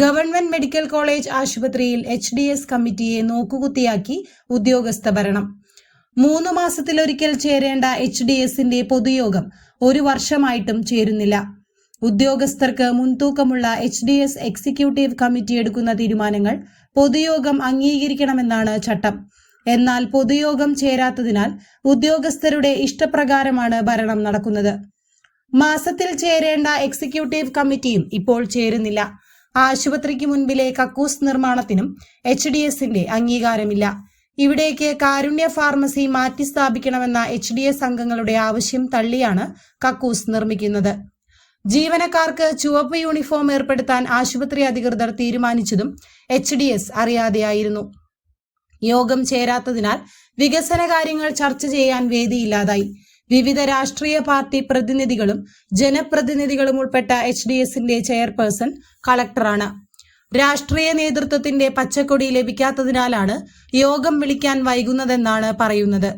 Government medical college ആശുപത്രിയിൽ H D S കമ്മിറ്റിയെ നോക്കുകുത്തിയാക്കി ഉദ്യോഗസ്ഥ ഭരണം. മൂന്ന് മാസത്തിലൊരിക്കൽ ചേരേണ്ട എച്ച് ഡി എസിന്റെ പൊതുയോഗം ഒരു വർഷമായിട്ടും ചേരുന്നില്ല. ഉദ്യോഗസ്ഥർക്ക് മുൻതൂക്കമുള്ള H D S executive committee എടുക്കുന്ന തീരുമാനങ്ങൾ പൊതുയോഗം അംഗീകരിക്കണമെന്നാണ് ചട്ടം. എന്നാൽ പൊതുയോഗം ചേരാത്തതിനാൽ ഉദ്യോഗസ്ഥരുടെ ഇഷ്ടപ്രകാരമാണ് ഭരണം നടക്കുന്നത്. മാസത്തിൽ ചേരേണ്ട എക്സിക്യൂട്ടീവ് കമ്മിറ്റിയും ഇപ്പോൾ ചേരുന്നില്ല. ആശുപത്രിക്ക് മുൻപിലെ കക്കൂസ് നിർമ്മാണത്തിനും എച്ച് ഡി എസിന്റെ അംഗീകാരമില്ല. ഇവിടേക്ക് കാരുണ്യ ഫാർമസി മാറ്റി സ്ഥാപിക്കണമെന്ന എച്ച് ഡി എസ് അംഗങ്ങളുടെ ആവശ്യം തള്ളിയാണ് കക്കൂസ് നിർമ്മിക്കുന്നത്. ജീവനക്കാർക്ക് ചുവപ്പ് യൂണിഫോം ഏർപ്പെടുത്താൻ ആശുപത്രി അധികൃതർ തീരുമാനിച്ചതും എച്ച് ഡി എസ് അറിയാതെയായിരുന്നു. യോഗം ചേരാത്തതിനാൽ വികസന കാര്യങ്ങൾ ചർച്ച ചെയ്യാൻ വേദിയില്ലാതായി. വിവിധ രാഷ്ട്രീയ പാർട്ടി പ്രതിനിധികളും ജനപ്രതിനിധികളും ഉൾപ്പെട്ട എച്ച് ഡി എസിന്റെ ചെയർപേഴ്സൺ കളക്ടറാണ്. രാഷ്ട്രീയ നേതൃത്വത്തിന്റെ പച്ചക്കൊടി ലഭിക്കാത്തതിനാലാണ് യോഗം വിളിക്കാൻ വൈകുന്നതെന്നാണ് പറയുന്നത്.